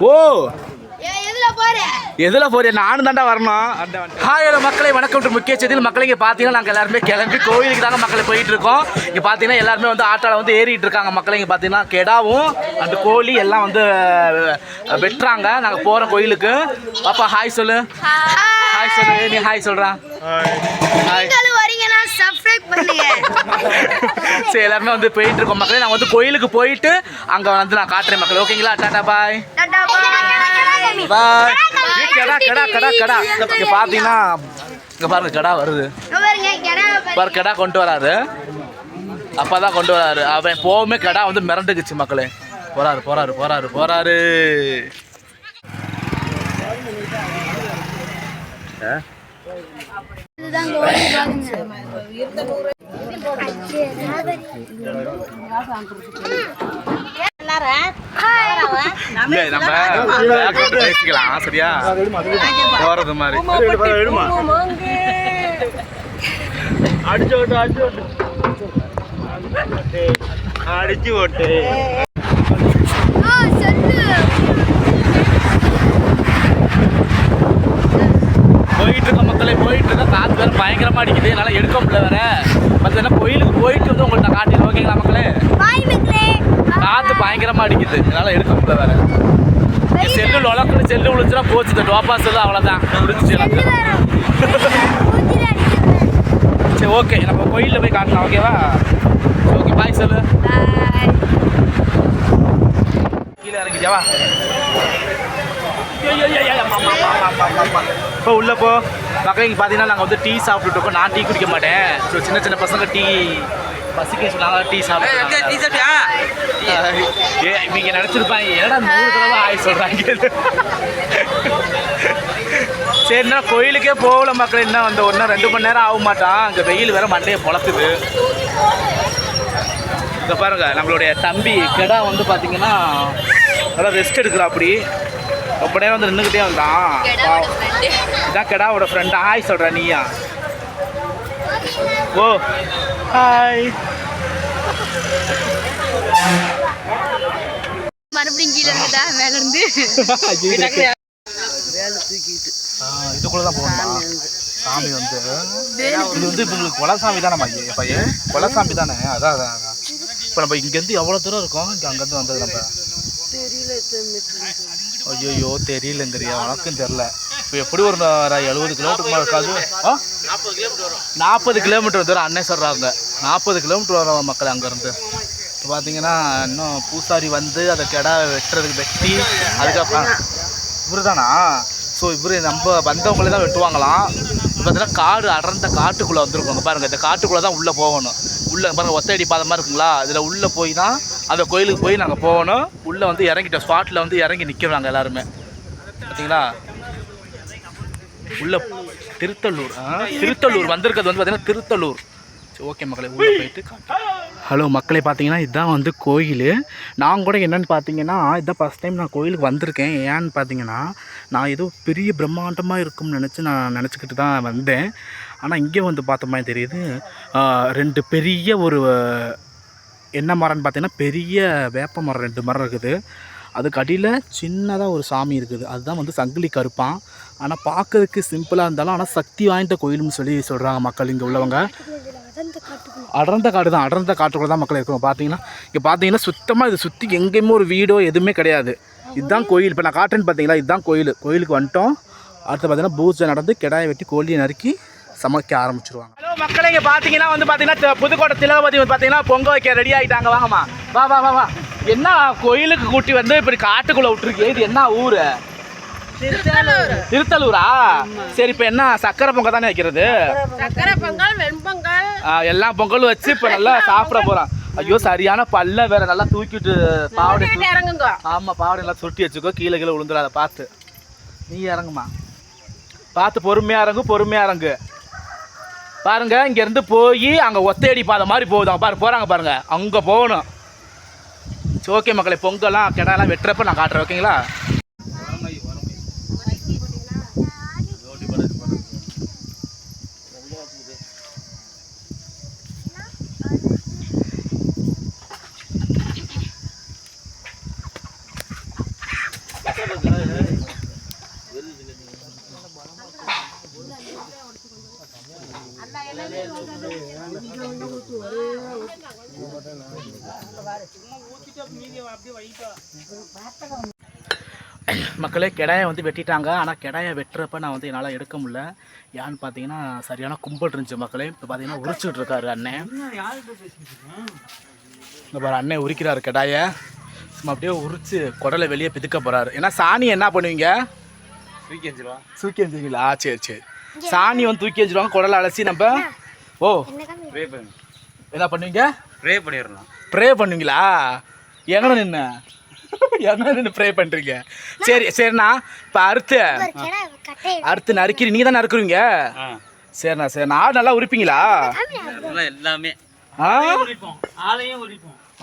ஓ. ஏ- எதுல போற? எதுல போறிய? நானும் தாண்டா வரணும். ஹாய் மக்களை. வணக்கம் to முக்கிய செய்தியில் மக்களை இங்கே பார்த்தீங்கன்னா நாங்கள் எல்லாருமே கிளம்பி கோயிலுக்கு தாங்க மக்களை போயிட்டு இருக்கோம். இங்கே பார்த்தீங்கன்னா எல்லாருமே வந்து ஆட்டோவில் வந்து ஏறிட்டு இருக்காங்க. மக்களை இங்கே பார்த்தீங்கன்னா கெடாவும் அந்த கோழி எல்லாம் வந்து வெட்டுறாங்க. நாங்கள் போகிறோம் கோயிலுக்கு. பாப்பா ஹாய் சொல்லு. ஹாய் சொல்லு. நீ ஹாய் சொல்கிறான் ஹாய் சரி எல்லாருமே வந்து போயிட்டு இருக்கோம் மக்களே நான் வந்து கோயிலுக்கு போயிட்டு அங்கே வந்து நான் காட்டுறேன் மக்கள் ஓகேங்களா டாடா பாய் டாடா பாய் கடா கடா கடா கடா இங்கே பார்த்தீங்கன்னா இங்கே பாருங்க கடா வருது இங்க பாருங்க கெடா பாரு கடா கொண்டு வராரு அப்பா தான் கொண்டு வராரு அவன் போகவே கடா வந்து மிரண்டுக்குச்சு மக்களே போறாரு போறாரு போறாரு போறாரு இதுதான் கோழி பாருங்க இல்லை நம்ம back வந்து பேசிக்கலாம் சரியா? போறது மாதிரி. அடிச்சு ஓட்டு. அடிச்சு ஓட்டு. அடிச்சு ஓட்டு ஆ சொல்லு போயிட்டு இருக்க மக்களை போயிட்டு இருக்க காற்று வேற பயங்கரமா அடிக்குது. என்னால் எடுக்க முடியல வேற. பார்த்தீங்கன்னா கோயிலுக்கு போயிட்டு வந்து உங்கள்கிட்ட காட்டிடுறேன். ஓகேங்களா மக்களே? காற்று பயங்கரமா அடிக்குது. என்னால் எடுக்க முடியல வேற. செல்லு உலக்குன்னு செல்லு விழுந்துச்சுன்னா போச்சு. இந்த டோப்பா செல்லு அவ்வளோதான் முடிஞ்சிச்சு எனக்கு. சரி ஓகே. நம்ம கோயிலில் போய் காட்டலாம். ஓகேவா? ஓகே பாய் சொல்லு. கீழே இறங்கிட்டாவா இப்போ உள்ள போ. மக்கள் இங்கே பார்த்தீங்கன்னா நாங்கள் வந்து டீ சாப்பிட்டுட்டு இருக்கோம். நான் டீ குடிக்க மாட்டேன். ஸோ சின்ன சின்ன பசங்க டீ பசிக்க சொன்னாங்க. டீ சாப்பிட்டு ஏ இவங்க நினச்சிருப்பாங்க? என்னடா நூறு தடவை ஆய் சொல்கிறாங்க சரிண்ணா கோயிலுக்கே போகல மக்கள். என்ன வந்து ஒன்றா ரெண்டு மணி நேரம் ஆக மாட்டான். அங்கே வெயில் வேற மண்டையை பொழக்குது. இங்க பாருங்க நம்மளுடைய தம்பி கெடா வந்து பார்த்தீங்கன்னா நல்லா ரெஸ்ட் எடுக்கிறா அப்படி. ரொம்ப நேரம் வந்து நின்றுக்கிட்டே வந்தான். இதான் கெடாவோட ஃப்ரெண்ட் ஹாய் சொல்ற நீயா? ஓ ஹாய் மறுபடியும் கீழே இருக்குதா? மேல இருந்து. இதுக்குள்ள தான் போகணுமா? சாமி வந்து. இது வந்து குலசாமி தானே பையன் குலசாமி தானே? அதான் அதான் இப்போ நம்ம இங்கேருந்து எவ்வளோ தூரம் இருக்கோம்? இங்கே அங்கேருந்து வந்தது நம்ம. ஐயோ தெரியலங்கிறியா உனக்கும் தெரில. இப்போ எப்படி ஒரு எழுபது கிலோமீட்டர் மேலே இருக்காது நாற்பது கிலோமீட்டர் தூரம் அண்ணே சொல்கிறாங்க நாற்பது கிலோமீட்டர் வரும் மக்கள் அங்கேருந்து. இப்போ பார்த்தீங்கன்னா இன்னும் பூசாரி வந்து அதை கெடா வெட்டுறதுக்கு வெட்டி அதுக்கப்புறம் இவர் தானா ஸோ இவர் நம்ம வந்தவங்களே தான் வெட்டுவாங்களாம். பார்த்தீங்கன்னா காடு அடர்ந்த காட்டுக்குள்ளே வந்துருக்கோங்க பாருங்கள் இந்த காட்டுக்குள்ளே தான் உள்ளே போகணும். உள்ளே பாருங்கள் ஒத்தடி பாதை மாதிரி இருக்குங்களா? இதில் உள்ளே போய் தான் அந்த கோயிலுக்கு போய் நாங்கள் போகணும். உள்ளே வந்து இறங்கிட்டோம். ஸ்பாட்டில் வந்து இறங்கி நிற்கிறோம் நாங்கள் எல்லாருமே. பார்த்தீங்களா உள்ள திருத்தள்ளூர் திருத்தள்ளூர் வந்திருக்கிறது வந்து பார்த்தீங்கன்னா திருத்தள்ளூர் சரி ஓகே மக்களே உள்ளே போயிட்டு ஹலோ மக்களே பார்த்தீங்கன்னா இதுதான் வந்து கோயில். நான் கூட என்னென்னு பார்த்தீங்கன்னா இதான் ஃபஸ்ட் டைம் நான் கோயிலுக்கு வந்திருக்கேன். ஏன்னு பார்த்தீங்கன்னா நான் ஏதோ பெரிய பிரம்மாண்டமாக இருக்கும்னு நினச்சி நான் நினச்சிக்கிட்டு தான் வந்தேன். ஆனால் இங்கே வந்து பார்த்த மாதிரி தெரியுது. ரெண்டு பெரிய ஒரு என்ன மரம்னு பார்த்தீங்கன்னா பெரிய வேப்ப மரம் ரெண்டு மரம் இருக்குது. அதுக்கு அடியில் சின்னதாக ஒரு சாமி இருக்குது. அதுதான் வந்து சங்கிலி கருப்பான் ஆனால் பார்க்கறதுக்கு சிம்பிளாக இருந்தாலும் ஆனால் சக்தி வாய்ந்த கோயில்னு சொல்லி சொல்கிறாங்க மக்கள் இங்கே உள்ளவங்க. அடர்ந்த காடு தான் அடர்ந்த காட்டுக்குள்ள தான் மக்கள் இருக்கும் பார்த்தீங்கன்னா இங்கே பார்த்தீங்கன்னா சுத்தமாக இது சுற்றி எங்கேயுமே ஒரு வீடோ எதுவுமே கிடையாது. இதுதான் கோயில். இப்போ நான் காட்டுறேன்னு பார்த்தீங்களா? இதுதான் கோயில். கோயிலுக்கு வந்துட்டோம். அடுத்து பார்த்தீங்கன்னா பூஜை நடந்து கிடாயை வெட்டி கோழியை நறுக்கி சமைக்க ஆரம்பிச்சிருவாங்க. ஹலோ மக்களே இங்கே பார்த்தீங்கன்னா வந்து பார்த்தீங்கன்னா புதுக்கோட்டை திலகவதி வந்து பார்த்தீங்கன்னா பொங்க வைக்க ரெடி ஆகிட்டாங்க வாங்கம்மா. வா வா வா வா. என்ன கோயிலுக்கு கூட்டி வந்து இப்படி காட்டுக்குள்ளே விட்டுருக்கீங்க? இது என்ன ஊர்? திருத்தலூரா. சரி இப்போ என்ன சக்கரை பொங்கல் தானே வைக்கிறது? சக்கரை பொங்கல் வெண்பொங்கல் எல்லா பொங்கலும் வச்சு இப்போ நல்லா சாப்பிட போகிறான் ஐயோ சரியான பல்ல வேற நல்லா தூக்கிட்டு பாவடை ஆமா பாவடை எல்லாம் சுருட்டி வச்சுக்கோ கீழே கீழே விழுந்துடாத. பார்த்து நீ இறங்குமா. பார்த்து பொறுமையா இறங்கு பொறுமையா இறங்கு. பாருங்க இங்க இருந்து போய் அங்க ஒத்தையடி பாதை மாதிரி போகுதான் பாரு போறாங்க பாருங்க. அங்க போகணும். சரி ஓகே மக்களே பொங்கலாம் கிடாலாம் வெட்டுறப்ப நான் காட்டுறேன் ஓகேங்களா மக்களே கிடாயை வந்து வெட்டிட்டாங்க. ஆனால் கிடாயை வெட்டுறப்ப நான் வந்து என்னால் எடுக்க முடியல. ஏன்னு பார்த்தீங்கன்னா சரியான கும்பல் இருந்துச்சு மக்களே. இப்போ பார்த்தீங்கன்னா உரிச்சுட்டு இருக்காரு அண்ணன் இந்த பாரு அண்ணன் உரிக்கிறாரு கிடாயை. சும்மா அப்படியே உரிச்சு குடலை வெளியே பிதுக்க போகிறாரு ஏன்னா சாணி என்ன பண்ணுவீங்க? தூக்கி வச்சிருவா தூக்கி எறிஞ்சிங்களா சரி சரி. சாணி வந்து தூக்கி வச்சிருவாங்க குடலை அலசி நம்ம. ஓ. ப்ரே என்ன பண்ணுவீங்க? ப்ரே பண்ணிடலாம். ப்ரே பண்ணுவீங்களா? எங்கே நின்று எங்கே நின்று ப்ரே பண்ணுறீங்க சரி சரிண்ணா. இப்போ அறுத்து கட்டை அறுத்து நறுக்கிறி நீ தான் நறுக்குறீங்க சரிண்ணா சரிண்ணா. ஆடு நல்லா உரிப்பீங்களா? எல்லாம் எல்லாமே. ஆ?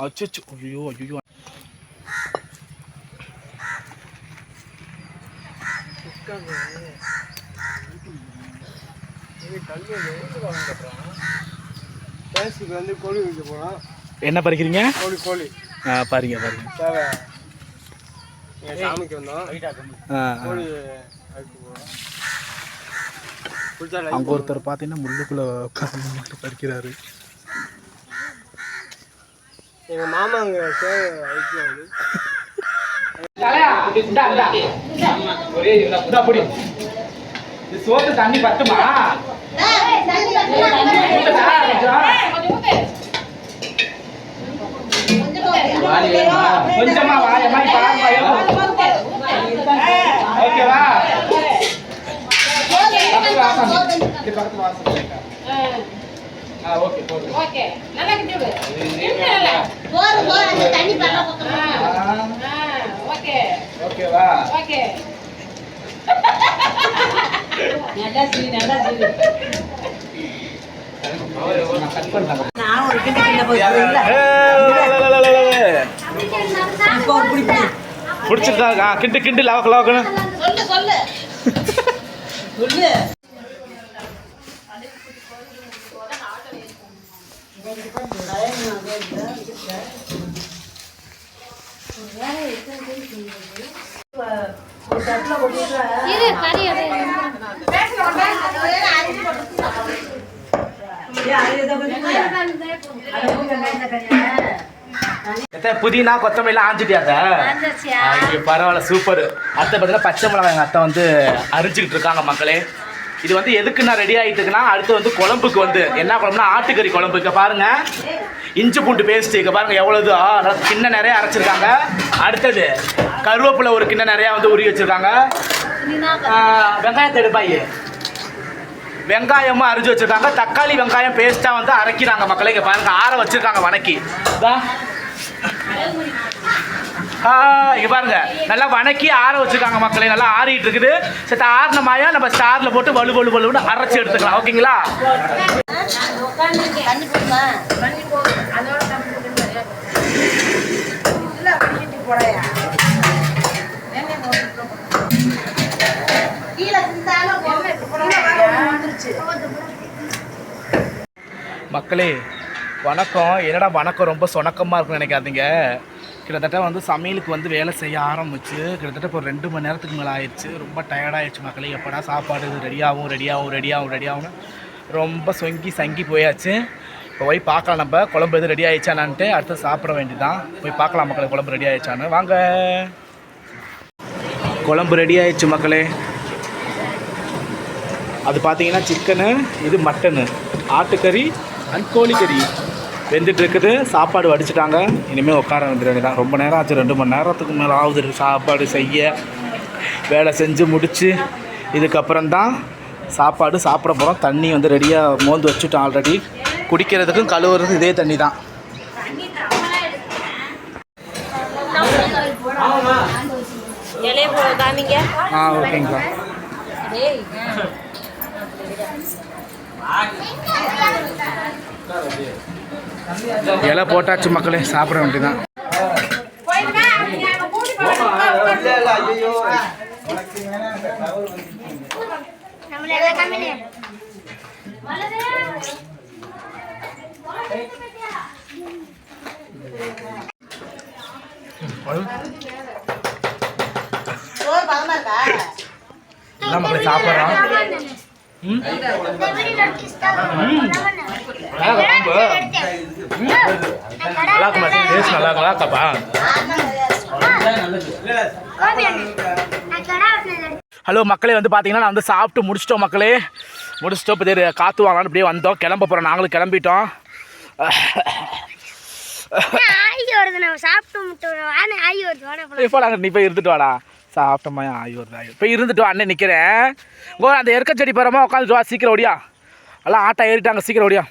அச்சோ ஐயோ ஐயோ. பேசுக்கு வந்து கோழி வைக்க போகிறோம் என்ன பறிக்கிறீங்க? கோழி கோழி. ஆ பாருங்க பாருங்க. தேவை. சாமிக்கு வந்தோம். கோழி அங்கே ஒருத்தர் பார்த்தீங்கன்னா முள்ளுக்குள்ளே உட்காந்து பறிக்கிறாரு. எங்கள் மாமா அங்கே சேவை வைக்கிறாரு சோத்து தண்ணி பத்துமா? கொஞ்சமா வாயம்மா ஓகேவா பக்கத்துல வாசம். ஓகே ஓகே நல்லா சீ நல்லா சீ ஆ, ஓகே ஓகேவா ஓகே நான் பிடிச்சிருக்கா கிண்டு கிண்டு லவக்கு லவக்குன்னு சொல்லு கறி எடு. எத்தனை புதினா கொத்தமல்லி ஆஞ்சாச்சியா? ஐயோ பரவாயில்ல சூப்பர் அத்தை பார்த்தீங்கன்னா பச்சை மிளகாய் எங்கள் அத்தை வந்து அரிஞ்சிக்கிட்டு இருக்காங்க மக்களே. இது வந்து எதுக்கு நான் ரெடி ஆகிட்டு இருக்குன்னா அடுத்து வந்து குழம்புக்கு வந்து என்ன குழம்புனா ஆட்டுக்கறி குழம்பு. இங்கே பாருங்க. இஞ்சி பூண்டு பேஸ்ட் இங்கே பாருங்க நல்லா கிண்ணம் நிறைய அரைச்சிருக்காங்க. அடுத்தது கருவேப்பிலை ஒரு கிண்ணம் நிறையா வந்து உருகி வச்சிருக்காங்க. வெங்காயத்தை எடுப்பாயே வெங்காயமும் அரிஞ்சு வச்சிருக்காங்க. தக்காளி வெங்காயம் பேஸ்ட்டாக வந்து அரைக்கிறாங்க மக்களை. இங்கே பாருங்க ஆற வச்சுருக்காங்க வணக்கி. இங்கே பாருங்க. நல்லா வணக்கி ஆற வச்சுருக்காங்க மக்களே. நல்லா ஆறிட்டு இருக்குது. சரி ஆறின மாயா நம்ம ஸ்டாரில் போட்டு வலு வலு வலுன்னு அரைச்சி எடுத்துக்கலாம். ஓகேங்களா? மக்களே வணக்கம். என்னடா வணக்கம்? ரொம்ப சொணக்கமாக இருக்குன்னு நினைக்காதீங்க. கிட்டத்தட்ட வந்து சமையலுக்கு வந்து வேலை செய்ய ஆரம்பிச்சு கிட்டத்தட்ட இப்போ ஒரு ரெண்டு மணி நேரத்துக்கு மேலே ஆயிடுச்சு. ரொம்ப டயர்டாகிடுச்சு மக்களே. எப்படா சாப்பாடு ரெடியாகும் ரெடியாகும் ரெடியாகும் ரெடியாகும்னு ரொம்ப சொங்கி சங்கி போயாச்சு. இப்போ போய் பார்க்கலாம் நம்ம. குழம்பு எதுவும் ரெடி ஆயிடுச்சானான்ட்டு அடுத்து சாப்பிட வேண்டியதான் போய் பார்க்கலாம் மக்களே குழம்பு ரெடி ஆயிடுச்சான்னு. வாங்க. குழம்பு ரெடி ஆயிடுச்சு மக்களே. அது பார்த்தீங்கன்னா சிக்கனு இது மட்டனு. ஆட்டுக்கறி அண்ட் கோழிக்கறி வெந்துட்டு இருக்குது சாப்பாடு வடிச்சிட்டாங்க. இனிமேல் உட்கார வந்துட வேண்டியதான் ரொம்ப நேரம் ஆச்சு. ரெண்டு மணி நேரத்துக்கு மேலே ஆகுது. சாப்பாடு செய்ய. வேலை செஞ்சு முடிச்சு. இதுக்கப்புறம் தான் சாப்பாடு சாப்பிட போகிறோம் தண்ணி வந்து ரெடியாக மோந்து வச்சுட்டோம் ஆல்ரெடி குடிக்கிறதுக்கும் கழுவுறதுக்கும் இதே தண்ணி தான் இலைய போ காமிங்க ஆ ஓகேங்களா இலை போட்டாச்சு மக்களே சாப்பிட வேண்டியதான் எல்லாம் மக்களே சாப்பிட்றோம். நல்லா இருக்குமா டேஸ்ட் நல்லா இருக்கா ஹலோ மக்களே வந்து பார்த்தீங்கன்னா நான் வந்து சாப்பிட்டு முடிச்சிட்டோம் மக்களே. முடிச்சிட்டோம் இப்போ இது காற்று வாங்கலாம்னு இப்படியே வந்தோம். கிளம்ப போகிறோம் நாங்களும் கிளம்பிட்டோம். இப்போ நாங்கள் நீ போய் இருந்துட்டு வாடா. சாப்பிட்டோமா ஆயி வருது ஆயி போய் இருந்துட்டு வா அண்ணன் நிற்கிறேன் ஓ அந்த எருக்க செடி போகிறோமா உட்காந்துட்டு வா சீக்கிரம் ஓடியா. எல்லாம் ஆட்டோ ஏறிட்டாங்க சீக்கிரம் ஓடியா.